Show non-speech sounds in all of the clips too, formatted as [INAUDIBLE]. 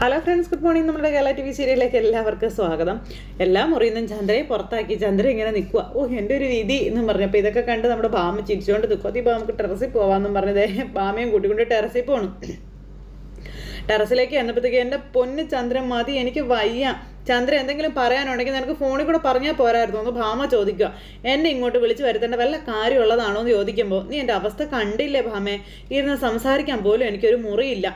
Hello friends good morning നമ്മുടെ Kerala T V സീരിയലിലേക്ക് എല്ലാവർക്കും സ്വാഗതം. എല്ലാ മുറിയിൽ നിന്നും ചന്ദ്രയെ പുറത്താക്കി ചന്ദ്ര ഇങ്ങനെ നിൽക്കുക ഓ എന്റെ ഒരു രീതി എന്ന് പറഞ്ഞു. പറഞ്ഞപ്പോൾ ഇതൊക്കെ കണ്ട് നമ്മുടെ ബാമ ചിരിച്ചുകൊണ്ട് നിൽക്കുക അപ്പോൾ നമുക്ക് ടെറസിൽ പോകാമെന്നും പറഞ്ഞത് ബാമയും കൂട്ടിക്കൊണ്ട് ടെറസിൽ പോകണം ടെറസിലേക്ക് ചെന്നപ്പോഴത്തേക്ക് എന്റെ പൊന്ന് ചന്ദ്രൻ മതി എനിക്ക് വയ്യ. ചന്ദ്ര എന്തെങ്കിലും പറയാനുണ്ടെങ്കിൽ നിനക്ക് ഫോണിൽ കൂടെ പറഞ്ഞാൽ പോരായിരുന്നു ഒന്ന് ഭാമ ചോദിക്കുക. എന്നെ ഇങ്ങോട്ട് വിളിച്ച് വരുത്തേണ്ട വല്ല കാര്യമുള്ളതാണോ എന്ന് ചോദിക്കുമ്പോൾ നീ എന്റെ അവസ്ഥ കണ്ടില്ലേ ഭാമേ? ഇരുന്ന് സംസാരിക്കാൻ പോലും എനിക്കൊരു മുറിയില്ല.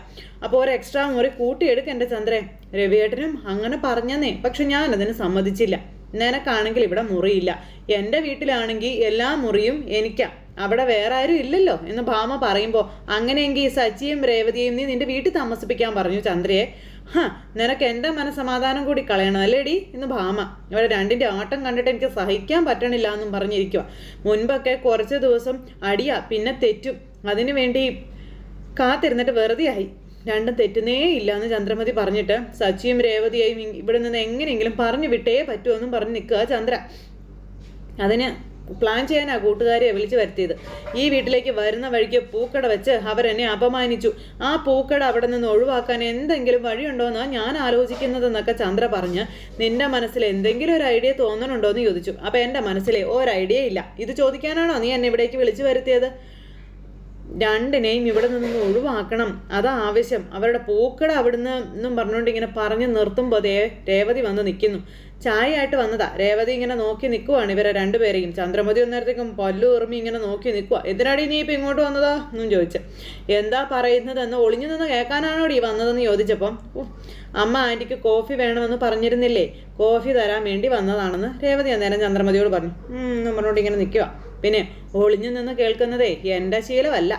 അപ്പോൾ ഒരു എക്സ്ട്രാ മുറി കൂട്ടിയെടുക്ക എന്റെ ചന്ദ്രേ. രവിയേട്ടനും അങ്ങനെ പറഞ്ഞെന്നേ പക്ഷെ ഞാൻ അതിന് സമ്മതിച്ചില്ല. നിനക്കാണെങ്കിൽ ഇവിടെ മുറിയില്ല. എന്റെ വീട്ടിലാണെങ്കിൽ എല്ലാ മുറിയും എനിക്കാ. അവിടെ വേറെ ആരും ഇല്ലല്ലോ എന്ന് ഭാമ പറയുമ്പോൾ അങ്ങനെയെങ്കിൽ സച്ചിയും രേവതിയും നീ നിന്റെ വീട്ടിൽ താമസിപ്പിക്കാൻ പറഞ്ഞു ചന്ദ്രയെ. ഹ നിനക്ക് എന്റെ മനസമാധാനം കൂടി കളയണം അല്ലേടി? എന്ന് ഭാമ. ഇവിടെ രണ്ടിന്റെ ആട്ടം കണ്ടിട്ട് എനിക്ക് സഹിക്കാൻ പറ്റണില്ല എന്നും പറഞ്ഞിരിക്കുക മുൻപൊക്കെ കുറച്ച് ദിവസം അടിയാ പിന്നെ തെറ്റും. അതിനു വേണ്ടി കാത്തിരുന്നിട്ട് വെറുതെ ആയി. രണ്ടും തെറ്റുന്നേ ഇല്ല എന്ന് ചന്ദ്രമതി പറഞ്ഞിട്ട് സച്ചിയും രേവതിയെയും ഇവിടെ നിന്ന് എങ്ങനെയെങ്കിലും പറഞ്ഞു വിട്ടേ പറ്റുമെന്നും പറഞ്ഞ് നിൽക്കുക ചന്ദ്ര. അതിന് പ്ലാൻ ചെയ്യാനാ കൂട്ടുകാരിയെ വിളിച്ചു വരുത്തിയത്. ഈ വീട്ടിലേക്ക് വരുന്ന വഴിക്ക് പൂക്കട വെച്ച് അവരെന്നെ അപമാനിച്ചു. ആ പൂക്കട അവിടെ നിന്ന് ഒഴിവാക്കാൻ എന്തെങ്കിലും വഴിയുണ്ടോയെന്നാണ് ഞാൻ ആലോചിക്കുന്നതെന്നൊക്കെ ചന്ദ്ര പറഞ്ഞ് നിന്റെ മനസ്സിൽ എന്തെങ്കിലും ഒരു ഐഡിയ തോന്നണുണ്ടോ എന്ന് ചോദിച്ചു. അപ്പോൾ എന്റെ മനസ്സിലെ ഒരു ഐഡിയ ഇല്ല. ഇത് ചോദിക്കാനാണോ നീ എന്നെ ഇവിടേക്ക് വിളിച്ചു വരുത്തിയത്? രണ്ടിനെയും ഇവിടെ നിന്ന് ഒഴിവാക്കണം. അതാ ആവശ്യം. അവരുടെ പൂക്കട അവിടുന്ന് എന്നും പറഞ്ഞുകൊണ്ട് ഇങ്ങനെ പറഞ്ഞു നിർത്തുമ്പോൾ ദേ രേവതി വന്ന് നിൽക്കുന്നു ചായയായിട്ട് വന്നതാ. രേവതി ഇങ്ങനെ നോക്കി നിൽക്കുവാണ് ഇവരെ രണ്ടുപേരെയും. ചന്ദ്രമതി ഒന്നേരത്തേക്കും പല്ലു ഉറുമി ഇങ്ങനെ നോക്കി നിൽക്കുക എന്തിനാടി നീ ഇപ്പം ഇങ്ങോട്ട് വന്നതാ? എന്നും ചോദിച്ചു. എന്താ പറയുന്നത് പറയുന്നതെന്ന് ഒളിഞ്ഞു നിന്ന് കേൾക്കാനാണോ ഈ വന്നതെന്ന് ചോദിച്ചപ്പം "ഉഫ്, അമ്മ ആന്റിക്ക് കോഫി വേണമെന്ന് പറഞ്ഞിരുന്നില്ലേ? കോഫി തരാൻ വേണ്ടി വന്നതാണെന്ന് രേവതി അന്നേരം ചന്ദ്രമതിയോട് പറഞ്ഞു. എന്നും പറഞ്ഞുകൊണ്ട് ഇങ്ങനെ നിൽക്കുക പിന്നെ ഒളിഞ്ഞു നിന്ന് കേൾക്കുന്നതേ എന്റെ ശീലമല്ല.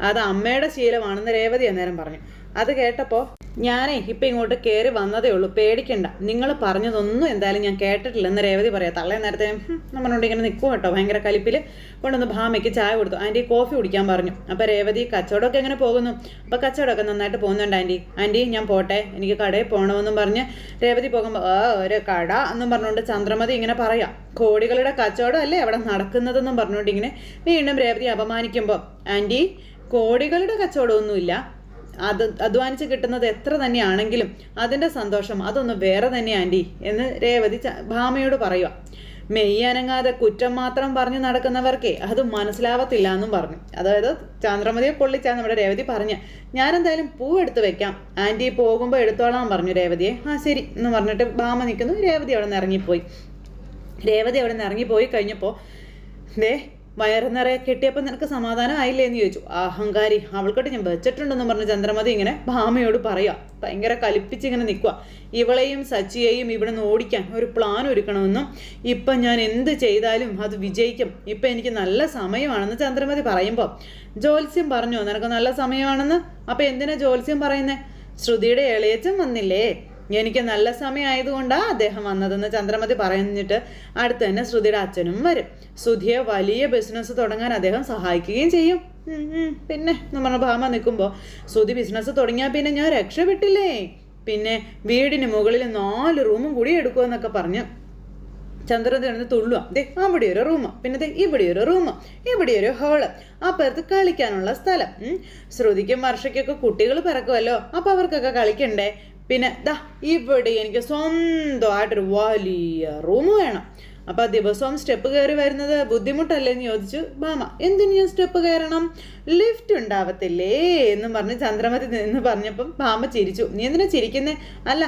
അത് അമ്മയുടെ ശീലമാണെന്ന് രേവതി അന്നേരം പറഞ്ഞു അത് കേട്ടപ്പോൾ ഞാനേ ഇപ്പം ഇങ്ങോട്ട് കേറി വന്നതേ ഉള്ളൂ. പേടിക്കണ്ട. നിങ്ങൾ പറഞ്ഞതൊന്നും എന്തായാലും ഞാൻ കേട്ടിട്ടില്ലെന്ന് രേവതി പറയാം. തള്ളേ നേരത്തെ നമ്മളോട് ഇങ്ങനെ നിൽക്കും കേട്ടോ. ഭയങ്കര കലിപ്പിൽ കൊണ്ടൊന്ന് ഭാമയ്ക്ക് ചായ കൊടുത്തു. ആന്റി കോഫി കുടിക്കാൻ പറഞ്ഞു. അപ്പോൾ രേവതി കച്ചവടമൊക്കെ എങ്ങനെ പോകുന്നു? അപ്പോൾ കച്ചവടമൊക്കെ നന്നായിട്ട് പോകുന്നുണ്ട് ആന്റി ആന്റി ഞാൻ പോട്ടെ. എനിക്ക് കടയിൽ പോകണമെന്നും പറഞ്ഞ് രേവതി പോകുമ്പോൾ ആ ഒരു കട എന്നും പറഞ്ഞുകൊണ്ട് ചന്ദ്രമതി ഇങ്ങനെ പറയാം. കോടികളുടെ കച്ചവടം അല്ലേ അവിടെ നടക്കുന്നതെന്നും പറഞ്ഞുകൊണ്ട് ഇങ്ങനെ വീണ്ടും രേവതി അപമാനിക്കുമ്പോൾ ആന്റി കോടികളുടെ കച്ചവടമൊന്നുമില്ല. അത് അധ്വാനിച്ച് കിട്ടുന്നത് എത്ര തന്നെയാണെങ്കിലും അതിന്റെ സന്തോഷം അതൊന്ന് വേറെ തന്നെ ആന്റി എന്ന് രേവതി ഭാമയോട് പറയുക മെയ്യനങ്ങാതെ കുറ്റം മാത്രം പറഞ്ഞു നടക്കുന്നവർക്കേ അത് മനസ്സിലാവത്തില്ല എന്നും പറഞ്ഞു. അതായത് ചന്ദ്രമതിയെ പൊള്ളിച്ചാണ് നമ്മുടെ രേവതി പറഞ്ഞ്. ഞാനെന്തായാലും പൂ എടുത്ത് വെക്കാം. ആന്റി പോകുമ്പോൾ എടുത്തോളാം പറഞ്ഞു രേവതിയെ. ആ ശരി എന്ന് പറഞ്ഞിട്ട് ഭാമ നിൽക്കുന്നു. രേവതി അവിടെ നിന്ന് ഇറങ്ങിപ്പോയി. രേവതി അവിടെ നിന്ന് ഇറങ്ങിപ്പോയി കഴിഞ്ഞപ്പോൾ ദേ വയറ് നിറയെ കെട്ടിയപ്പോൾ നിനക്ക് സമാധാനം ആയില്ലേ എന്ന് ചോദിച്ചു അഹങ്കാരി അവൾക്കിട്ട് ഞാൻ വെച്ചിട്ടുണ്ടെന്ന് പറഞ്ഞ് ചന്ദ്രമതി ഇങ്ങനെ ഭാമയോട് പറയുക ഭയങ്കര കലിപ്പിച്ച് ഇങ്ങനെ നിൽക്കുക ഇവളെയും സച്ചിയെയും ഇവിടെ നിന്ന് ഓടിക്കാൻ ഒരു പ്ലാൻ ഒരുക്കണമെന്നും ഇപ്പം ഞാൻ എന്ത് ചെയ്താലും അത് വിജയിക്കും. ഇപ്പം എനിക്ക് നല്ല സമയമാണെന്ന് ചന്ദ്രമതി പറയുമ്പോൾ ജോത്സ്യം പറഞ്ഞോ? നിനക്ക് നല്ല സമയമാണെന്ന്? അപ്പം എന്തിനാ ജോത്സ്യം പറയുന്നത് ശ്രുതിയുടെ ഇളയച്ചൻ വന്നില്ലേ? എനിക്ക് നല്ല സമയമായതുകൊണ്ടാണ് അദ്ദേഹം വന്നതെന്ന് ചന്ദ്രമതി പറഞ്ഞിട്ട് അടുത്ത് തന്നെ ശ്രുതിയുടെ അച്ഛനും വരും. ശ്രുതിയെ വലിയ ബിസിനസ് തുടങ്ങാൻ അദ്ദേഹം സഹായിക്കുകയും ചെയ്യും. പിന്നെ നമ്മുടെ ഭാമ നിൽക്കുമ്പോൾ ശ്രുതി ബിസിനസ് തുടങ്ങിയാൽ പിന്നെ ഞാൻ രക്ഷപ്പെട്ടില്ലേ? പിന്നെ വീടിന് മുകളിൽ നാല് റൂമും കൂടി എടുക്കുമെന്നൊക്കെ പറഞ്ഞ് ചന്ദ്രൻ കിടന്ന് തുള്ളുക ദേ അവിടെ ഒരു റൂം പിന്നെ ദേ ഇവിടെ ഒരു റൂം ഇവിടെ ഒരു ഹോൾ അപ്പുറത്ത് കളിക്കാനുള്ള സ്ഥലം. ശ്രുതിക്കും വർഷയ്ക്കൊക്കെ കുട്ടികൾ പിറക്കുമല്ലോ അപ്പൊ അവർക്കൊക്കെ കളിക്കണ്ടേ? പിന്നെ ദാ ഇവിടെ എനിക്ക് സ്വന്തമായിട്ടൊരു വലിയ റൂം വേണം. അപ്പോൾ ദിവസവും സ്റ്റെപ്പ് കയറി വരുന്നത് ബുദ്ധിമുട്ടല്ലേ എന്ന് ചോദിച്ചു മാമ എന്തിനു ഞാൻ സ്റ്റെപ്പ് കയറണം? ലിഫ്റ്റ് ഉണ്ടാവത്തില്ലേ? എന്ന് പറഞ്ഞ് ചന്ദ്രമതി എന്ന് പറഞ്ഞപ്പം മാമ ചിരിച്ചു. നീ എന്തിനാ ചിരിക്കുന്നേ? അല്ല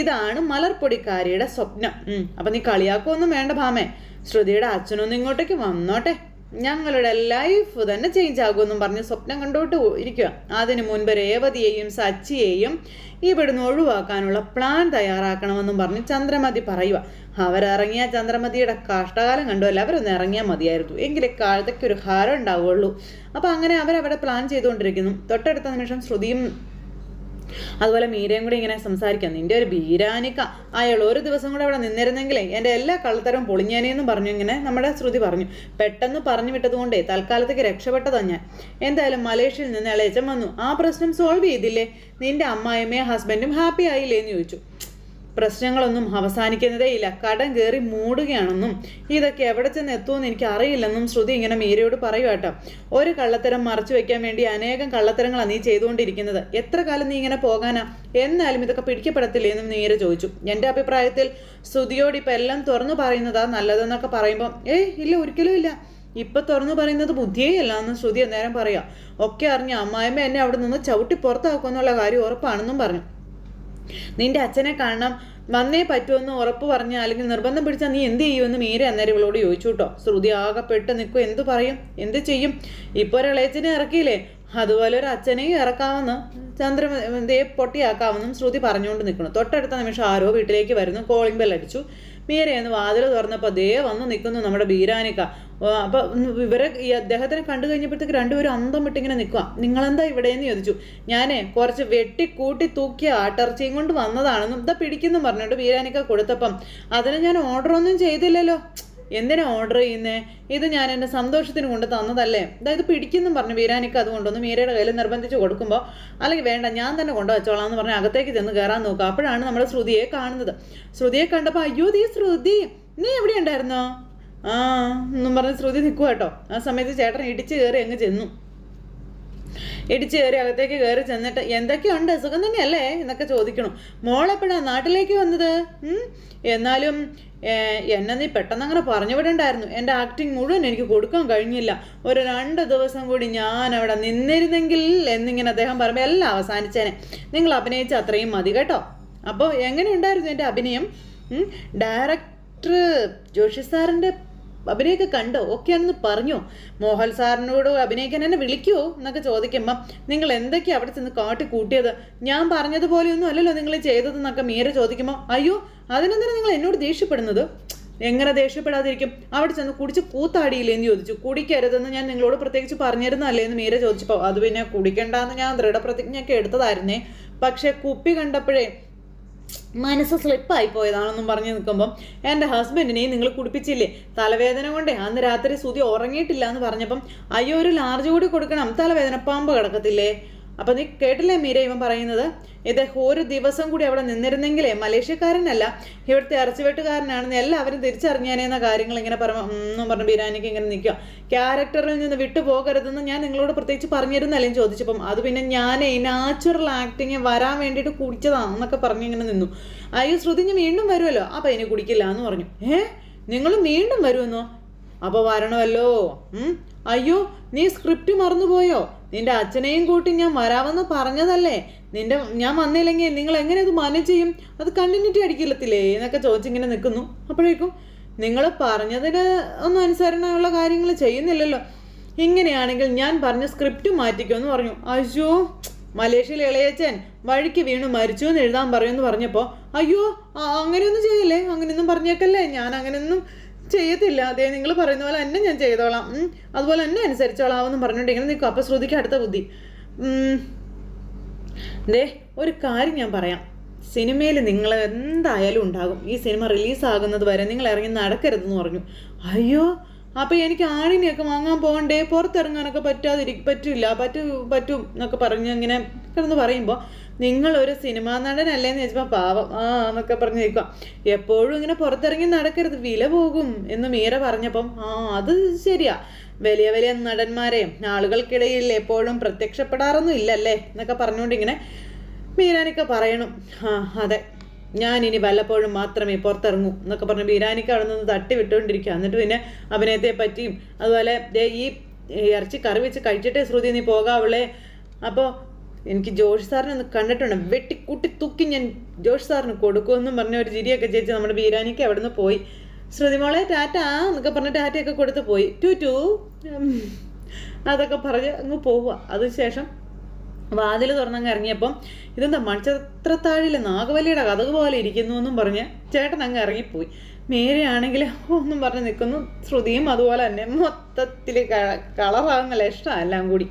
ഇതാണ് മലർപ്പൊടിക്കാരിയുടെ സ്വപ്നം. അപ്പൊ നീ കളിയാക്കൊന്നും വേണ്ട ഭാമേ ശ്രുതിയുടെ അച്ഛനൊന്നും ഇങ്ങോട്ടേക്ക് വന്നോട്ടെ. ഞങ്ങളുടെ ലൈഫ് തന്നെ ചേഞ്ച് ആകുമെന്നും പറഞ്ഞ് സ്വപ്നം കണ്ടോട്ട് ഇരിക്കുക. അതിനു മുൻപ് രേവതിയെയും സച്ചിയെയും ഇവിടുന്ന് ഒഴിവാക്കാനുള്ള പ്ലാൻ തയ്യാറാക്കണമെന്നും പറഞ്ഞ് ചന്ദ്രമതി പറയുക. അവരിറങ്ങിയ ചന്ദ്രമതിയുടെ കഷ്ടകാലം കണ്ടുമല്ല അവരൊന്ന് ഇറങ്ങിയാൽ മതിയായിരുന്നു. എങ്കിലേ കാലത്തേക്ക് ഒരു ഹാരം ഉണ്ടാവുള്ളൂ അപ്പോൾ അങ്ങനെ അവരവിടെ പ്ലാൻ ചെയ്തുകൊണ്ടിരിക്കുന്നു. തൊട്ടടുത്ത നിമിഷം ശ്രുതിയും അതുപോലെ മീരയും കൂടി ഇങ്ങനെ സംസാരിക്കാം. നിന്റെ ഒരു ബീരാനിക്ക. അയാൾ ഒരു ദിവസം കൂടെ അവിടെ നിന്നിരുന്നെങ്കിലേ എന്റെ എല്ലാ കള്ളത്തരവും പൊളിഞ്ഞേനെന്നും പറഞ്ഞു ഇങ്ങനെ നമ്മുടെ ശ്രുതി പറഞ്ഞു. പെട്ടെന്ന് പറഞ്ഞു വിട്ടതുകൊണ്ടേ തൽക്കാലത്തേക്ക് രക്ഷപ്പെട്ടതാ ഞാൻ. എന്തായാലും മലേഷ്യയിൽ നിന്ന് ഇളയച്ചൻ വന്നു. ആ പ്രശ്നം സോൾവ് ചെയ്തില്ലേ? നിന്റെ അമ്മായിമ്മയും ഹസ്ബൻഡും ഹാപ്പി ആയില്ലേ? എന്ന് ചോദിച്ചു. പ്രശ്നങ്ങളൊന്നും അവസാനിക്കുന്നതേ ഇല്ല. കടം കയറി മൂടുകയാണെന്നും ഇതൊക്കെ എവിടെ ചെന്ന് എത്തുമെന്ന് എനിക്ക് അറിയില്ലെന്നും ശ്രുതി ഇങ്ങനെ മീരയോട് പറയുക കേട്ടോ. ഒരു കള്ളത്തരം മറച്ചു വെക്കാൻ വേണ്ടി അനേകം കള്ളത്തരങ്ങളാണ് നീ ചെയ്തുകൊണ്ടിരിക്കുന്നത്. എത്ര കാലം നീ ഇങ്ങനെ പോകാനാ? എന്നാലും ഇതൊക്കെ പിടിക്കപ്പെടത്തില്ലേ എന്നും മീര ചോദിച്ചു. എന്റെ അഭിപ്രായത്തിൽ ശ്രുതിയോട് ഇപ്പം എല്ലാം തുറന്നു പറയുന്നതാ നല്ലതെന്നൊക്കെ പറയുമ്പോൾ ഏയ് ഇല്ല ഒരിക്കലും ഇല്ല. ഇപ്പൊ തുറന്നു പറയുന്നത് ബുദ്ധിയേ അല്ല എന്ന് ശ്രുതി അന്നേരം പറയാം. ഒക്കെ അറിഞ്ഞ അമ്മായിമ്മ എന്നെ അവിടെ നിന്ന് ചവിട്ടി പുറത്താക്കുമെന്നുള്ള കാര്യം ഉറപ്പാണെന്നും പറഞ്ഞു. നിന്റെ അച്ഛനെ കാണണം. വന്നേ പറ്റുമെന്ന് ഉറപ്പ് പറഞ്ഞ അല്ലെങ്കിൽ നിർബന്ധം പിടിച്ചാൽ നീ എന്ത് ചെയ്യുമെന്ന് മീര അന്നേരം ഇവളോട് ചോദിച്ചു കേട്ടോ. ശ്രുതി ആകെപ്പെട്ട് പെട്ട് നിൽക്കും എന്ത് പറയും? എന്ത് ചെയ്യും? ഇപ്പോൾ ഒരളയച്ചനെ ഇറക്കിയില്ലേ? അതുപോലെ ഒരു അച്ഛനെയും ഇറക്കാമെന്ന് ചന്ദ്രൻ ദേ പൊട്ടിയാക്കാമെന്നും ശ്രുതി പറഞ്ഞുകൊണ്ട് നിൽക്കണം തൊട്ടടുത്ത നിമിഷം ആരോ വീട്ടിലേക്ക് വരുന്നു. കോളിംഗ് ബെൽ അടിച്ചു. മീരയെന്ന് വാതിൽ തുറന്നപ്പോൾ ദേ വന്ന് നിൽക്കുന്നു നമ്മുടെ ബീരാനിക്ക. അപ്പോൾ ഇവരെ ഈ അദ്ദേഹത്തിനെ കണ്ടു കഴിഞ്ഞപ്പോഴത്തേക്ക് രണ്ടുപേരും അന്തം വിട്ടിങ്ങനെ നിൽക്കുക നിങ്ങളെന്താ ഇവിടെയെന്ന് ചോദിച്ചു. ഞാനേ കുറച്ച് വെട്ടിക്കൂട്ടി തൂക്കിയ ആട്ടിറച്ചിയും കൊണ്ട് വന്നതാണെന്നും ഇതാ പിടിക്കുന്നു പറഞ്ഞിട്ട് ബീരാനിക്ക കൊടുത്തപ്പം അതിന് ഞാൻ ഓർഡറൊന്നും ചെയ്തില്ലല്ലോ. എന്തിനാ ഓർഡർ ചെയ്യുന്നേ? ഇത് ഞാൻ എന്റെ സന്തോഷത്തിന് കൊണ്ട് തന്നതല്ലേ? അതായത് പിടിക്കുന്നു പറഞ്ഞു വീരാനിക്ക് അതുകൊണ്ടൊന്ന് മീരയുടെ കയ്യിൽ നിർബന്ധിച്ച് കൊടുക്കുമ്പോൾ അല്ലെങ്കിൽ വേണ്ട ഞാൻ തന്നെ കൊണ്ടു വച്ചോളാം എന്ന് പറഞ്ഞ് അകത്തേക്ക് ചെന്ന് കയറാൻ നോക്കുക. അപ്പോഴാണ് നമ്മൾ ശ്രുതിയെ കാണുന്നത്. ശ്രുതിയെ കണ്ടപ്പോൾ അയ്യോ ദീ ശ്രുതി നീ എവിടെ ഉണ്ടായിരുന്നോ? ആ എന്നും പറഞ്ഞ് ശ്രുതി നിൽക്കുക കേട്ടോ. ആ സമയത്ത് ചേട്ടൻ ഇടിച്ച് കയറി അങ്ങ് ചെന്നു. ഇടിച്ച് കയറി അകത്തേക്ക് കയറി ചെന്നിട്ട് എന്തൊക്കെയുണ്ട്? സുഖം തന്നെയല്ലേ? എന്നൊക്കെ ചോദിക്കണം. മോളെപ്പോഴാ നാട്ടിലേക്ക് വന്നത്? എന്നാലും എന്നെ നീ പെട്ടെന്ന് അങ്ങനെ പറഞ്ഞു വിടണ്ടായിരുന്നു. എന്റെ ആക്ടിങ് മുഴുവൻ എനിക്ക് കൊടുക്കാൻ കഴിഞ്ഞില്ല. ഒരു രണ്ട് ദിവസം കൂടി ഞാൻ അവിടെ നിന്നിരുന്നെങ്കിൽ എന്നിങ്ങനെ അദ്ദേഹം പറയുമ്പോൾ എല്ലാം അവസാനിച്ചേനെ. നിങ്ങൾ അഭിനയിച്ച അത്രയും മതി കേട്ടോ. അപ്പോൾ എങ്ങനെയുണ്ടായിരുന്നു എന്റെ അഭിനയം? ഡയറക്ടർ ജോഷി സാറിന്റെ അഭിനയൊക്കെ കണ്ടോ? ഒക്കെയാണെന്ന് പറഞ്ഞോ? മോഹൻ സാറിനോട് അഭിനയിക്കാൻ എന്നെ വിളിക്കുമോ എന്നൊക്കെ ചോദിക്കുമ്പം നിങ്ങൾ എന്തൊക്കെയാണ് അവിടെ ചെന്ന് കാട്ടി കൂട്ടിയത്? ഞാൻ പറഞ്ഞതുപോലെയൊന്നും അല്ലല്ലോ നിങ്ങൾ ചെയ്തതെന്നൊക്കെ മീര ചോദിക്കുമ്പോൾ അയ്യോ അതിനെന്തിനാണ് നിങ്ങൾ എന്നോട് ദേഷ്യപ്പെടുന്നത്? എങ്ങനെ ദേഷ്യപ്പെടാതിരിക്കും? അവിടെ ചെന്ന് കുടിച്ച് കൂത്താടിയില്ലേ? എന്ന് ചോദിച്ചു. കുടിക്കരുതെന്ന് ഞാൻ നിങ്ങളോട് പ്രത്യേകിച്ച് പറഞ്ഞിരുന്നല്ലേ എന്ന് മീര ചോദിച്ചപ്പോൾ അത് പിന്നെ കുടിക്കണ്ടെന്ന് ഞാൻ ദൃഢപ്രതിജ്ഞയൊക്കെ എടുത്തതായിരുന്നേ. പക്ഷേ കുപ്പി കണ്ടപ്പോഴേ മനസ്സ് സ്ലിപ്പായി പോയതാണെന്നും പറഞ്ഞു നിൽക്കുമ്പം എന്റെ ഹസ്ബൻഡിനെയും നിങ്ങൾ കുടിപ്പിച്ചില്ലേ? തലവേദന കൊണ്ടേ അന്ന് രാത്രി സുതി ഉറങ്ങിയിട്ടില്ല എന്ന് പറഞ്ഞപ്പം അയ്യോ ഒരു ലാർജ് കൂടി കൊടുക്കണം. തലവേദന പാമ്പ് കിടക്കത്തില്ലേ? അപ്പം നീ കേട്ടില്ലേ മീര ഇവൻ പറയുന്നത്? ഇത് ഒരു ദിവസം കൂടി അവിടെ നിന്നിരുന്നെങ്കിലേ മലേഷ്യക്കാരനല്ല ഇവിടുത്തെ ഇറച്ചിവെട്ടുകാരനാണെന്ന് എല്ലാവരും തിരിച്ചറിഞ്ഞാനേന്ന കാര്യങ്ങൾ ഇങ്ങനെ പറഞ്ഞു എന്നും പറഞ്ഞ് ബിരാനിക്ക് ഇങ്ങനെ നിൽക്കുക. ക്യാരക്ടറിൽ നിന്ന് വിട്ടു പോകരുതെന്ന് ഞാൻ നിങ്ങളോട് പ്രത്യേകിച്ച് പറഞ്ഞിരുന്നല്ലേ ചോദിച്ചപ്പം അത് പിന്നെ ഞാൻ നാച്ചുറൽ ആക്ടിങ് വരാൻ വേണ്ടിയിട്ട് കുടിച്ചതാണെന്നൊക്കെ പറഞ്ഞ് ഇങ്ങനെ നിന്നു. അയ്യോ ശ്രുതി വീണ്ടും വരുമല്ലോ അപ്പം ഇനി കുടിക്കില്ല എന്ന് പറഞ്ഞു. ഏ? നിങ്ങൾ വീണ്ടും വരുമെന്നോ? അപ്പോൾ വരണമല്ലോ. അയ്യോ നീ സ്ക്രിപ്റ്റ് മറന്നുപോയോ? നിന്റെ അച്ഛനെയും കൂട്ടി ഞാൻ വരാമെന്ന് പറഞ്ഞതല്ലേ? നിന്റെ ഞാൻ വന്നില്ലെങ്കിൽ നിങ്ങൾ എങ്ങനെ ഇത് മാനേജ് ചെയ്യും? അത് കണ്ടിന്യൂറ്റി അടിക്കില്ലത്തില്ലേ എന്നൊക്കെ ചോദിച്ചിങ്ങനെ നിൽക്കുന്നു. അപ്പോഴേക്കും നിങ്ങൾ പറഞ്ഞതിന് ഒന്നും അനുസരണമുള്ള കാര്യങ്ങൾ ചെയ്യുന്നില്ലല്ലോ. ഇങ്ങനെയാണെങ്കിൽ ഞാൻ പറഞ്ഞ സ്ക്രിപ്റ്റ് മാറ്റിക്കുമെന്ന് പറഞ്ഞു. അയ്യോ മലേഷ്യയിലെ ഇളയച്ചൻ വഴിക്ക് വീണു മരിച്ചു എന്ന് എഴുതാൻ പറയുമെന്ന് പറഞ്ഞപ്പോൾ അയ്യോ അങ്ങനെയൊന്നും ചെയ്യല്ലേ? അങ്ങനെയൊന്നും പറഞ്ഞേക്കല്ലേ? ഞാൻ അങ്ങനെയൊന്നും ചെയ്യത്തില്ല. അതെ നിങ്ങൾ പറയുന്ന പോലെ തന്നെ ഞാൻ ചെയ്തോളാം. അതുപോലെ തന്നെ അനുസരിച്ചോളാം എന്ന് പറഞ്ഞിട്ട് ഇങ്ങനെ നിൽക്കും അപ്പം ശ്രുതിക്ക് അടുത്ത ബുദ്ധി. ദേ ഒരു കാര്യം ഞാൻ പറയാം. സിനിമയിൽ നിങ്ങൾ എന്തായാലും ഉണ്ടാകും. ഈ സിനിമ റിലീസാകുന്നത് വരെ നിങ്ങൾ ഇറങ്ങി നടക്കരുതെന്ന് പറഞ്ഞു. അയ്യോ അപ്പോൾ എനിക്ക് ആണിനെയൊക്കെ വാങ്ങാൻ പോകണ്ടേ? പുറത്തിറങ്ങാനൊക്കെ പറ്റാതിരി പറ്റില്ല. പറ്റു പറ്റും എന്നൊക്കെ പറഞ്ഞ് ഇങ്ങനെ കിടന്ന് പറയുമ്പോൾ നിങ്ങളൊരു സിനിമാ നടനല്ലേന്ന് ചോദിച്ചപ്പോൾ പാവം ആ എന്നൊക്കെ പറഞ്ഞു നിൽക്കുക എപ്പോഴും ഇങ്ങനെ പുറത്തിറങ്ങി നടക്കരുത് വില പോകും എന്ന് മീര പറഞ്ഞപ്പം ആ അത് ശരിയാ. വലിയ വലിയ നടന്മാരെയും ആളുകൾക്കിടയിൽ എപ്പോഴും പ്രത്യക്ഷപ്പെടാറൊന്നും ഇല്ലല്ലേ എന്നൊക്കെ പറഞ്ഞുകൊണ്ട് ഇങ്ങനെ മീരാനിക്ക പറയണം. ആ അതെ ഞാൻ ഇനി വല്ലപ്പോഴും മാത്രമേ പുറത്തിറങ്ങൂ എന്നൊക്കെ പറഞ്ഞ് ബീരാനിക്ക് അവിടെ നിന്ന് തട്ടി വിട്ടുകൊണ്ടിരിക്കുക. എന്നിട്ട് പിന്നെ അഭിനയത്തെ പറ്റിയും അതുപോലെ ഈ ഇറച്ചി കറി വെച്ച് കഴിച്ചിട്ടേ ശ്രുതി നീ പോകാവുള്ളേ. അപ്പോൾ എനിക്ക് ജോഷ് സാറിനെ ഒന്ന് കണ്ടിട്ടുണ്ട്. വെട്ടിക്കൂട്ടി തുക്കി ഞാൻ ജോഷ് സാറിന് കൊടുക്കുമെന്നും പറഞ്ഞ ഒരു ചിരിയൊക്കെ ചേച്ചി നമ്മുടെ ബീരാനിക്ക് അവിടെ നിന്ന് പോയി ശ്രുതിമോളെ ടാറ്റ എന്നൊക്കെ പറഞ്ഞ ടാറ്റയൊക്കെ കൊടുത്ത് പോയി. ടു ടു. അതൊക്കെ പറഞ്ഞ് അങ്ങ് പോവുക. അതിനുശേഷം വാതിൽ തുറന്നങ്ങ് ഇറങ്ങിയപ്പം ഇതെന്താ മൺചത്രത്താഴിൽ നാഗവല്ലിയുടെ കഥക് പോലെ ഇരിക്കുന്നു എന്നും പറഞ്ഞ് ചേട്ടൻ അങ്ങ് ഇറങ്ങിപ്പോയി. മേരെയാണെങ്കിൽ ഒന്നും പറഞ്ഞ് നിൽക്കുന്നു. ശ്രുതിയും അതുപോലെ തന്നെ മൊത്തത്തിൽ കളറാകുന്ന ലക്ഷണം എല്ലാം കൂടി.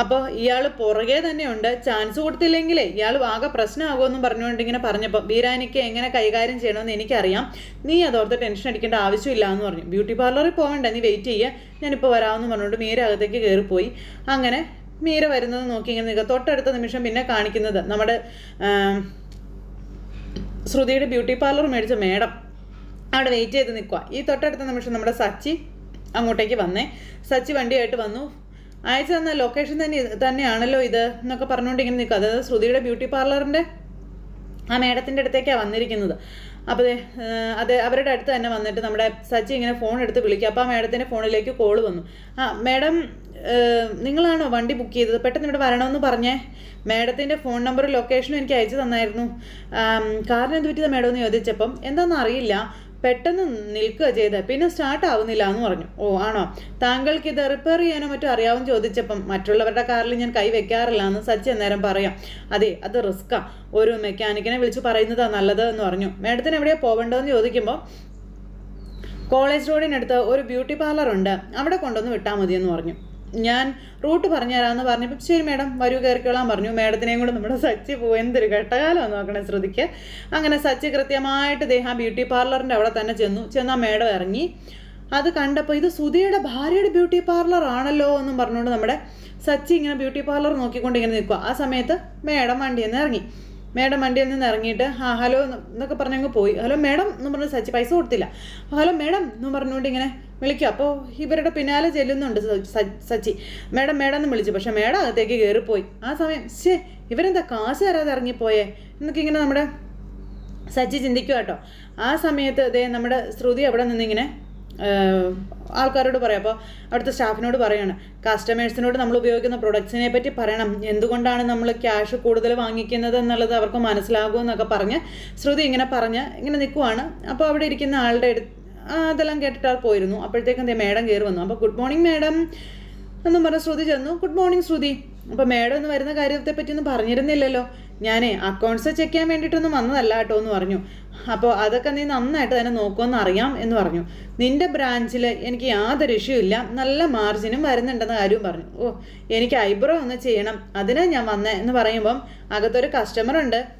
അപ്പോൾ ഇയാൾ പുറകെ തന്നെയുണ്ട്. ചാൻസ് കൊടുത്തില്ലെങ്കിലേ ഇയാൾ ആകെ പ്രശ്നമാകുമെന്നും പറഞ്ഞുകൊണ്ട് ഇങ്ങനെ പറഞ്ഞപ്പോൾ ബീരാനിക്ക് എങ്ങനെ കൈകാര്യം ചെയ്യണമെന്ന് എനിക്കറിയാം. നീ അതോർത്ത് ടെൻഷൻ അടിക്കേണ്ട ആവശ്യമില്ല എന്ന് പറഞ്ഞു. ബ്യൂട്ടി പാർലറിൽ പോകണ്ട നീ വെയിറ്റ് ചെയ്യുക ഞാനിപ്പോൾ വരാമെന്ന് പറഞ്ഞുകൊണ്ട് മീര അകത്തേക്ക് കയറിപ്പോയി. അങ്ങനെ മീര വരുന്നത് നോക്കി ഇങ്ങനെ നിൽക്കുക തൊട്ടടുത്ത നിമിഷം പിന്നെ കാണിക്കുന്നത് നമ്മുടെ ശ്രുതിയുടെ ബ്യൂട്ടി പാർലർ മേടിച്ച മേഡം. അവിടെ വെയിറ്റ് ചെയ്ത് നിൽക്കുക ഈ തൊട്ടടുത്ത നിമിഷം നമ്മുടെ സച്ചി അങ്ങോട്ടേക്ക് വന്നേ. സച്ചി വണ്ടിയായിട്ട് വന്നു. അയച്ചു തന്ന ലൊക്കേഷൻ തന്നെ തന്നെയാണല്ലോ ഇത് എന്നൊക്കെ പറഞ്ഞുകൊണ്ട് ഇങ്ങനെ നിൽക്കുക അതായത് ശ്രുതിയുടെ ബ്യൂട്ടി പാർലറിന്റെ ആ മേഡത്തിന്റെ അടുത്തേക്കാണ് വന്നിരിക്കുന്നത്. അപ്പോൾ അത് അവരുടെ അടുത്ത് തന്നെ വന്നിട്ട് നമ്മുടെ സച്ചി ഇങ്ങനെ ഫോൺ എടുത്ത് വിളിക്കുക. അപ്പോൾ ആ മേഡത്തിന്റെ ഫോണിലേക്ക് കോൾ വന്നു. ആ മേഡം നിങ്ങളാണോ വണ്ടി ബുക്ക് ചെയ്തത്? പെട്ടെന്ന് ഇവിടെ വരണമെന്ന് പറഞ്ഞേ. മേഡത്തിന്റെ ഫോൺ നമ്പറും ലൊക്കേഷനും എനിക്ക് അയച്ചു തന്നായിരുന്നു. കാറിനെന്ത് പറ്റിയതാണ് മേഡം എന്ന് ചോദിച്ചപ്പം എന്താണെന്ന് അറിയില്ല പെട്ടെന്ന് നിൽക്കുക ചെയ്ത്. പിന്നെ സ്റ്റാർട്ട് ആവുന്നില്ല എന്ന് പറഞ്ഞു. ഓ ആണോ? താങ്കൾക്ക് ഇത് റിപ്പയർ ചെയ്യാനോ മറ്റോ അറിയാവും ചോദിച്ചപ്പം മറ്റുള്ളവരുടെ കാറിൽ ഞാൻ കൈ വെക്കാറില്ല എന്ന് സച്ചി അന്നേരം പറയാം. അതെ അത് റിസ്ക്കാ ഒരു മെക്കാനിക്കിനെ വിളിച്ച് പറയുന്നതാ നല്ലത് എന്ന് പറഞ്ഞു. മേഡത്തിന് എവിടെയാ പോവേണ്ടതെന്ന് ചോദിക്കുമ്പോൾ കോളേജ് റോഡിനടുത്ത് ഒരു ബ്യൂട്ടി പാർലർ ഉണ്ട്. അവിടെ കൊണ്ടുവന്ന് വിട്ടാൽ മതിയെന്ന് പറഞ്ഞു. ഞാൻ റൂട്ട് പറഞ്ഞുതരാമെന്ന് പറഞ്ഞപ്പോൾ ശരി മേഡം വരൂ കയറിക്കോളാൻ പറഞ്ഞു. മേഡത്തിനെയും കൂടെ നമ്മുടെ സച്ചി പോയി എന്തൊരു ഘട്ടകാലം നോക്കണേ ശ്രദ്ധിക്കുക അങ്ങനെ സച്ചി കൃത്യമായിട്ട് ദേഹ ബ്യൂട്ടി പാർലറിന്റെ അവിടെ തന്നെ ചെന്നു. ചെന്നാൽ മേഡം ഇറങ്ങി. അത് കണ്ടപ്പോൾ ഇത് സുധിയുടെ ഭാര്യയുടെ ബ്യൂട്ടി പാർലർ ആണല്ലോ എന്നും പറഞ്ഞുകൊണ്ട് നമ്മുടെ സച്ചി ഇങ്ങനെ ബ്യൂട്ടി പാർലർ നോക്കിക്കൊണ്ട് ഇങ്ങനെ നിൽക്കുക ആ സമയത്ത് മേഡം വണ്ടിയിൽ നിന്ന് ഇറങ്ങി. മേഡം വണ്ടിയിൽ നിന്ന് ഇറങ്ങിയിട്ട് ആ ഹലോ എന്ന് എന്നൊക്കെ പറഞ്ഞങ്ങ് പോയി. ഹലോ മേഡം എന്ന് പറഞ്ഞ് സച്ചി പൈസ കൊടുത്തില്ല. ഹലോ മേഡം എന്ന് പറഞ്ഞുകൊണ്ട് ഇങ്ങനെ വിളിക്കുക അപ്പോൾ ഇവരുടെ പിന്നാലെ ചെല്ലുന്നുണ്ട് സച്ചി. മേഡം മേഡം എന്ന് വിളിച്ചു. പക്ഷേ മേഡം അകത്തേക്ക് കയറിപ്പോയി. ആ സമയം ശേ ഇവരെന്താ കാശ് തരാതെ ഇറങ്ങിപ്പോയേ? എന്നൊക്കെ ഇങ്ങനെ നമ്മുടെ സച്ചി ചിന്തിക്കുക കേട്ടോ. ആ സമയത്ത് അതേ നമ്മുടെ ശ്രുതി അവിടെ നിന്നിങ്ങനെ ആൾക്കാരോട് പറയാം. അപ്പോൾ അവിടുത്തെ സ്റ്റാഫിനോട് പറയാണ് കസ്റ്റമേഴ്സിനോട് നമ്മൾ ഉപയോഗിക്കുന്ന പ്രൊഡക്ട്സിനെ പറ്റി പറയണം. എന്തുകൊണ്ടാണ് നമ്മൾ ക്യാഷ് കൂടുതൽ വാങ്ങിക്കുന്നത് എന്നുള്ളത് അവർക്ക് മനസ്സിലാകുമെന്നൊക്കെ പറഞ്ഞ് ശ്രുതി ഇങ്ങനെ പറഞ്ഞ് ഇങ്ങനെ നിൽക്കുവാണ്. അപ്പോൾ അവിടെ ഇരിക്കുന്ന ആളുടെ അടുത്ത് അതെല്ലാം കേട്ടിട്ട് പോയിരുന്നു. അപ്പോഴത്തേക്കും ദേ മേഡം കയറി വന്നു. അപ്പോൾ ഗുഡ് മോർണിംഗ് മേഡം എന്നും പറഞ്ഞ് ശ്രുതി ചെന്നു. Good morning Shruthi. അപ്പോൾ മേഡം ഒന്ന് വരുന്ന കാര്യത്തെ പറ്റി ഒന്നും പറഞ്ഞിരുന്നില്ലല്ലോ. ഞാനേ അക്കൗണ്ട്സ് ചെക്ക് ചെയ്യാൻ വേണ്ടിയിട്ടൊന്നും വന്നതല്ല കേട്ടോ എന്ന് പറഞ്ഞു. അപ്പോൾ അതൊക്കെ നീ നന്നായിട്ട് തന്നെ നോക്കുമെന്ന് അറിയാം എന്ന് പറഞ്ഞു. നിന്റെ ബ്രാഞ്ചിൽ എനിക്ക് യാതൊരു ഇല്ല. നല്ല മാർജിനും വരുന്നുണ്ടെന്ന കാര്യവും പറഞ്ഞു. ഓ എനിക്ക് ഐബ്രോ ഒന്ന് ചെയ്യണം. അതിനാ ഞാൻ വന്നേ എന്ന് പറയുമ്പം അകത്തൊരു കസ്റ്റമർ ഉണ്ട്.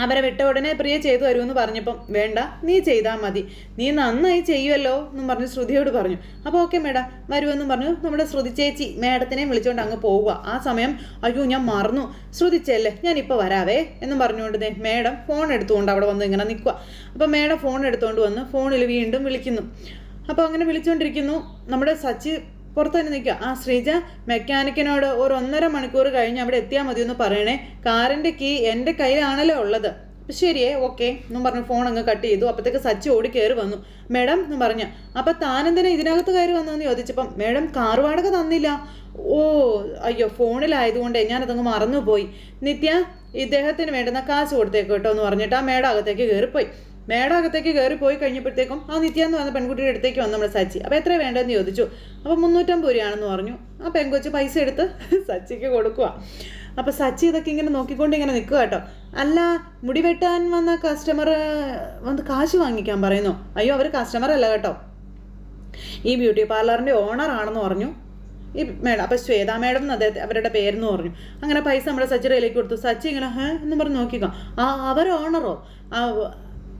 അവരെ വിട്ട ഉടനെ പ്രിയ ചെയ്തു തരുമെന്ന് പറഞ്ഞപ്പം വേണ്ട നീ ചെയ്താൽ മതി. നീ നന്നായി ചെയ്യുമല്ലോ എന്നും പറഞ്ഞ് ശ്രുതിയോട് പറഞ്ഞു. അപ്പോൾ ഓക്കെ മേഡം വരുമെന്നും പറഞ്ഞു നമ്മുടെ ശ്രുതി ചേച്ചി മേഡത്തിനെ വിളിച്ചുകൊണ്ട് അങ്ങ് പോവുക ആ സമയം അയ്യോ ഞാൻ മറന്നു. ശ്രുതിച്ചല്ലേ ഞാൻ ഇപ്പോൾ വരാവേ എന്നും പറഞ്ഞുകൊണ്ട് മേഡം ഫോൺ എടുത്തുകൊണ്ട് അവിടെ വന്ന് ഇങ്ങനെ നിൽക്കുക അപ്പോൾ മേഡം ഫോൺ എടുത്തുകൊണ്ട് വന്ന് ഫോണിൽ വീണ്ടും വിളിക്കുന്നു. അപ്പോൾ അങ്ങനെ വിളിച്ചുകൊണ്ടിരിക്കുന്നു നമ്മുടെ സച്ചി പുറത്ത് തന്നെ നിൽക്കുക. ആ ശ്രീജ മെക്കാനിക്കിനോട് ഒരു ഒന്നര മണിക്കൂർ കഴിഞ്ഞ് അവിടെ എത്തിയാൽ മതി എന്ന് പറയണേ. കാറിന്റെ കീ എന്റെ കയ്യിലാണല്ലോ ഉള്ളത്. ശരിയേ ഓക്കെ എന്നും പറഞ്ഞു ഫോൺ അങ്ങ് കട്ട് ചെയ്തു. അപ്പോഴത്തേക്ക് സച്ചി ഓടി കയറി വന്നു. മേഡം എന്ന് പറഞ്ഞു. അപ്പം താനെന്തിനാ ഇതിനകത്ത് കയറി വന്നതെന്ന് ചോദിച്ചപ്പം മേഡം കാർ വാടക തന്നില്ല. ഓ അയ്യോ ഫോണിലായതുകൊണ്ട് ഞാനതങ്ങ് മറന്നുപോയി. നിത്യ ഇദ്ദേഹത്തിന് വേണ്ടുന്ന കാശ് കൊടുത്തേക്ക് കേട്ടോ എന്ന് പറഞ്ഞിട്ട് ആ മേഡം അകത്തേക്ക് കയറിപ്പോയി മേഡം അകത്തേക്ക് കയറി പോയി കഴിഞ്ഞപ്പോഴത്തേക്കും ആ നിത്യ എന്ന് പറഞ്ഞ പെൺകുട്ടിയുടെ അടുത്തേക്ക് വന്നു നമ്മുടെ സച്ചി. അപ്പോൾ എത്ര വേണ്ടതെന്ന് ചോദിച്ചു? അപ്പോൾ മുന്നൂറ്റമ്പത് രൂപയാണെന്ന് പറഞ്ഞു. ആ പെൺകൊച്ച് പൈസ എടുത്ത് [LAUGHS] സച്ചിക്ക് കൊടുക്കുക അപ്പോൾ സച്ചി ഇതൊക്കെ ഇങ്ങനെ നോക്കിക്കൊണ്ട് ഇങ്ങനെ നിൽക്കുക കേട്ടോ. അല്ല മുടി വെട്ടാൻ വന്ന കസ്റ്റമർ വന്ന് കാശ് വാങ്ങിക്കാൻ പറയുന്നു. അയ്യോ അവർ കസ്റ്റമർ അല്ല കേട്ടോ. ഈ ബ്യൂട്ടി പാർലറിന്റെ ഓണർ ആണെന്ന് പറഞ്ഞു. ഈ മേഡം അപ്പോൾ ശ്വേത മേഡം എന്ന് അദ്ദേഹത്തെ അവരുടെ പേരെന്ന് പറഞ്ഞു. അങ്ങനെ പൈസ നമ്മുടെ സച്ചിയുടെ കയ്യിലേക്ക് കൊടുത്തു. സച്ചി ഇങ്ങനെ ഹേ എന്ന് പറഞ്ഞ് നോക്കിക്കാം. ആ അവർ ഓണറോ ആ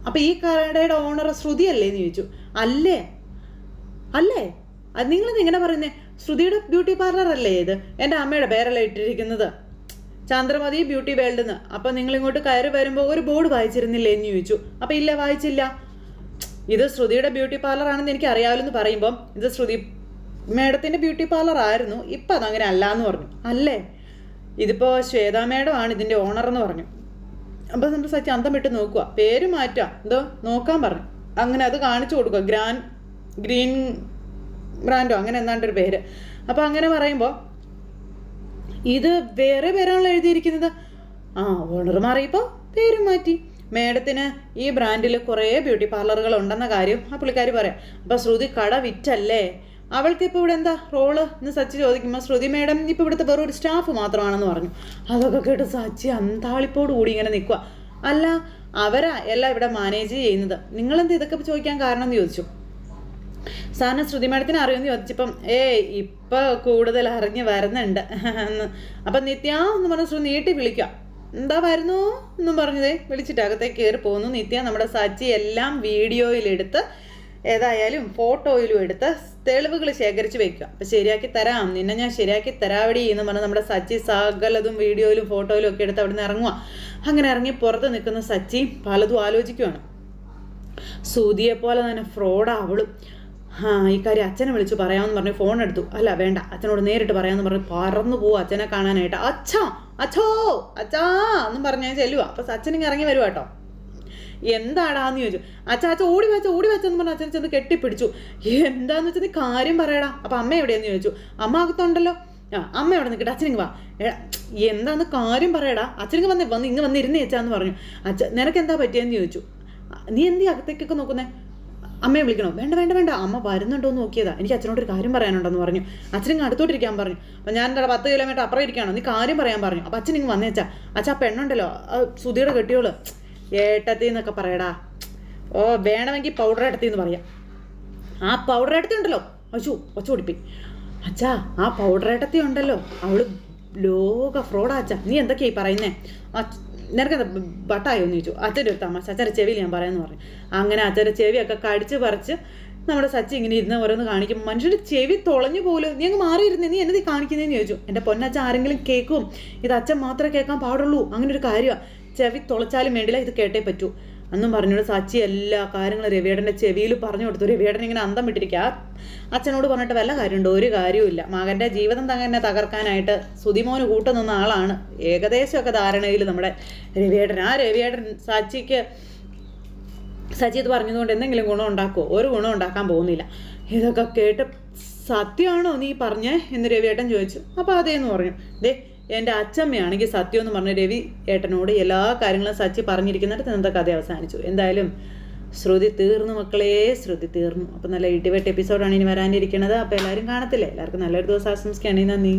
അപ്പോൾ ഈ കടയുടെ ഓണർ ശ്രുതി അല്ലേ എന്ന് ചോദിച്ചു. അല്ലേ? അല്ലേ? അത് നിങ്ങളിത് ഇങ്ങനെ പറയുന്നേ? ശ്രുതിയുടെ ബ്യൂട്ടി പാർലർ അല്ലേ ഇത്? എന്റെ അമ്മയുടെ പേരല്ലേ ഇട്ടിരിക്കുന്നത്. ചന്ദ്രമതി ബ്യൂട്ടി വേൾഡ് എന്ന് അപ്പം നിങ്ങൾ ഇങ്ങോട്ട് കയറി വരുമ്പോൾ ഒരു ബോർഡ് വായിച്ചിരുന്നില്ലേ എന്ന് ചോദിച്ചു. അപ്പം ഇല്ല വായിച്ചില്ല. ഇത് ശ്രുതിയുടെ ബ്യൂട്ടി പാർലർ ആണെന്ന് എനിക്ക് അറിയാമല്ലോ എന്ന് പറയുമ്പം ഇത് ശ്രുതി മേഡത്തിന്റെ ബ്യൂട്ടി പാർലർ ആയിരുന്നു. ഇപ്പം അതങ്ങനെ അല്ല എന്ന് പറഞ്ഞു. അല്ലേ? ഇതിപ്പോൾ ശ്വേതാ മേഡം ആണ് ഇതിന്റെ ഓണർ എന്ന് പറഞ്ഞു. അപ്പോൾ നമ്മുടെ സച്ചി അന്തം വിട്ട് നോക്കുക. പേര് മാറ്റുക എന്തോ നോക്കാൻ പറഞ്ഞു. അങ്ങനെ അത് കാണിച്ചു കൊടുക്കുക. ഗ്രാൻ ഗ്രീൻ ബ്രാൻഡോ അങ്ങനെ എന്താണ്ടൊരു പേര്. അപ്പോൾ അങ്ങനെ പറയുമ്പോൾ ഇത് വേറെ പേരാണല്ലോ എഴുതിയിരിക്കുന്നത്. ആ ഓണർ മാറിയപ്പോൾ പേര് മാറ്റി. മേഡത്തിന് ഈ ബ്രാൻഡിൽ കുറേ ബ്യൂട്ടി പാർലറുകൾ ഉണ്ടെന്ന കാര്യം ആ പുള്ളിക്കാരി പറയാം. അപ്പോൾ ശ്രുതി കട വിറ്റല്ലേ? അവൾക്ക് ഇപ്പോൾ ഇവിടെ എന്താ? റോൾ? എന്ന് സച്ചി ചോദിക്കുമ്പോൾ ശ്രുതി മേഡം ഇപ്പോൾ ഇവിടുത്തെ വെറും ഒരു സ്റ്റാഫ് മാത്രമാണെന്ന് പറഞ്ഞു. അതൊക്കെ കേട്ട് സച്ചി അന്താളിപ്പോട് കൂടി ഇങ്ങനെ നിൽക്കുക അല്ല അവരാ എല്ലാം ഇവിടെ മാനേജ് ചെയ്യുന്നത്. നിങ്ങളെന്ത് ഇതൊക്കെ ചോദിക്കാൻ കാരണം എന്ന് ചോദിച്ചു. സാറിന് ശ്രുതി മേഡത്തിന് അറിയുമെന്ന് ചോദിച്ചപ്പം ഏ ഇപ്പൊ കൂടുതൽ അറിഞ്ഞ് വരുന്നുണ്ട്. എന്ന്. അപ്പം നിത്യ എന്ന് പറഞ്ഞ ശ്രുതി നീട്ടി വിളിക്കുക എന്താ വരുന്നു? എന്നും പറഞ്ഞതേ വിളിച്ചിട്ട് അകത്തേക്ക് കയറി പോകുന്നു. നിത്യ നമ്മുടെ സച്ചി എല്ലാം വീഡിയോയിലെടുത്ത് ഏതായാലും ഫോട്ടോയിലും എടുത്ത് തെളിവുകൾ ശേഖരിച്ച് വെക്കുക. അപ്പം ശരിയാക്കി തരാം. നിന്നെ ഞാൻ ശരിയാക്കി തരാവടി എന്ന് പറഞ്ഞ് നമ്മുടെ സച്ചി സകലതും വീഡിയോയിലും ഫോട്ടോയിലും ഒക്കെ എടുത്ത് അവിടെ നിന്ന് ഇറങ്ങുക. അങ്ങനെ ഇറങ്ങി പുറത്ത് നിൽക്കുന്ന സച്ചി പലതും ആലോചിക്കുവാണ്. സൂതിയെ പോലെ തന്നെ ഫ്രോഡാ അവളും. ആ ഈ കാര്യം അച്ഛനെ വിളിച്ച് പറയാമെന്ന് പറഞ്ഞ് ഫോൺ എടുത്തു. അല്ല വേണ്ട. അച്ഛനോട് നേരിട്ട് പറയാമെന്ന് പറഞ്ഞ് പറന്നു പോവും അച്ഛനെ കാണാനായിട്ട്. അച്ഛാ അച്ഛോ അച്ഛാ എന്നും പറഞ്ഞ് ചെല്ലുവാ. അപ്പം അച്ഛനിങ്ങ് ഇറങ്ങി വരുവാ കേട്ടോ. എന്താടാന്ന് ചോദിച്ചു. അച്ഛാ അച്ഛ ഓടി വെച്ച ഓടി വെച്ചെന്ന് പറഞ്ഞ അച്ഛൻ ചെന്ന് കെട്ടിപ്പിടിച്ചു. എന്താന്ന് വെച്ചാൽ നീ കാര്യം പറയടാ. അപ്പം അമ്മ എവിടെയെന്ന് ചോദിച്ചു. അമ്മ അകത്തുണ്ടല്ലോ. ആ അമ്മ എവിടെ നിൽക്കട്ടെ അച്ഛനിങ്ങ് വാ. എന്താന്ന് കാര്യം പറയടാ. അച്ഛനിങ്ങ് വന്ന് വന്ന് ഇങ്ങ് വന്നിരുന്നേ അച്ഛാന്ന് പറഞ്ഞു. അച്ഛൻ നിനക്ക് എന്താ പറ്റിയെന്ന് ചോദിച്ചു. നീ എന്തി അകത്തേക്കൊക്കെ നോക്കുന്നേ? അമ്മയെ വിളിക്കണോ? വേണ്ട വേണ്ട വേണ്ട. അമ്മ വരുന്നുണ്ടോ എന്ന് നോക്കിയതാ. എനിക്ക് അച്ഛനോട് ഒരു കാര്യം പറയാനുണ്ടെന്ന് പറഞ്ഞു. അച്ഛനിങ്ങ് അടുത്തോട്ടിരിക്കാൻ പറഞ്ഞു. അപ്പം ഞാൻ എന്താ പത്ത് കിലോമീറ്റർ അപ്പുറം ഇരിക്കുകയാണോ? നീ കാര്യം പറയാൻ പറഞ്ഞു. അപ്പം അച്ഛൻ ഇങ്ങ് വന്നേച്ചാ. അച്ഛാ പെണ്ണുണ്ടല്ലോ. സുധിയുടെ കെട്ടിയോൾ. ഏട്ടത്തി എന്നൊക്കെ പറയടാ. ഓ വേണമെങ്കിൽ പൗഡർ എടുത്തി എന്ന് പറയാം. ആ പൗഡർ എടുത്തി ഉണ്ടല്ലോ അച്ചു ഒച്ച കുടിപ്പി അച്ഛാ ആ പൗഡർ എടുത്തി ഉണ്ടല്ലോ. അവൾ ലോക ഫ്രോഡാ അച്ഛാ. നീ എന്തൊക്കെയായി പറയുന്നേ? നിനക്ക് ബട്ടായോ എന്ന് ചോദിച്ചു. അച്ഛന്റെ ഒരു തമാശ അച്ഛന്റെ ചെവിയിൽ ഞാൻ പറയാമെന്ന് പറഞ്ഞു. അങ്ങനെ അച്ഛന്റെ ചെവിയൊക്കെ കടിച്ച് പറിച്ച് നമ്മുടെ സച്ചി ഇങ്ങനെ ഇരുന്ന് ഓരോന്ന് കാണിക്കും. മനുഷ്യന്റെ ചെവി തുളഞ്ഞു പോലും. നീ അങ്ങ് മാറിയിരുന്നേ. നീ എന്നത് കാണിക്കുന്നതെന്ന് ചോദിച്ചു. എന്റെ പൊന്നച്ഛൻ ആരെങ്കിലും കേൾക്കും? ഇത് അച്ഛൻ മാത്രമേ കേൾക്കാൻ പാടുള്ളൂ. അങ്ങനെ ഒരു കാര്യമാണ് ചെവി തുളച്ചാലും വേണ്ടില്ല ഇത് കേട്ടേ പറ്റൂ. അന്നും പറഞ്ഞോട് സച്ചി എല്ലാ കാര്യങ്ങളും രവിയേടന്റെ ചെവിയിൽ പറഞ്ഞു കൊടുത്തു. രവിയേടൻ ഇങ്ങനെ അന്തം വിട്ടിരിക്കുക. അച്ഛനോട് പറഞ്ഞിട്ട് വല്ല കാര്യമുണ്ടോ? ഒരു കാര്യവുമില്ല മകന്റെ ജീവിതം തന്നെ തകർക്കാനായിട്ട് സുതിമോന് കൂട്ടു നിന്ന ആളാണ്. ഏകദേശമൊക്കെ ധാരണയിൽ നമ്മുടെ രവിയേടൻ ആ രവിയേടൻ സച്ചിക്ക് സച്ചി ഇത് പറഞ്ഞതുകൊണ്ട് എന്തെങ്കിലും ഗുണം ഉണ്ടാക്കുമോ ഒരു ഗുണം ഉണ്ടാക്കാൻ പോകുന്നില്ല. ഇതൊക്കെ കേട്ട് സത്യമാണോ നീ പറഞ്ഞേ? എന്ന് രവിയേട്ടൻ ചോദിച്ചു. അപ്പോൾ അതേന്ന് പറഞ്ഞു. ദേ എന്റെ അച്ഛമ്മയാണെങ്കിൽ സത്യം എന്ന് പറഞ്ഞ രവി ഏട്ടനോട് എല്ലാ കാര്യങ്ങളും സച്ചി പറഞ്ഞിരിക്കുന്നിടത്ത് ഇന്നത്തെ കഥ അവസാനിച്ചു. എന്തായാലും ശ്രുതി തീർന്നു മക്കളെ ശ്രുതി തീർന്നു. അപ്പോൾ നല്ല ഇടിവെട്ട് എപ്പിസോഡാണ് ഇനി വരാനിരിക്കുന്നത് അപ്പോൾ എല്ലാവരും കാണത്തില്ലേ? എല്ലാവർക്കും നല്ലൊരു ദിവസം ആശംസിക്കുകയാണ്. നന്ദി.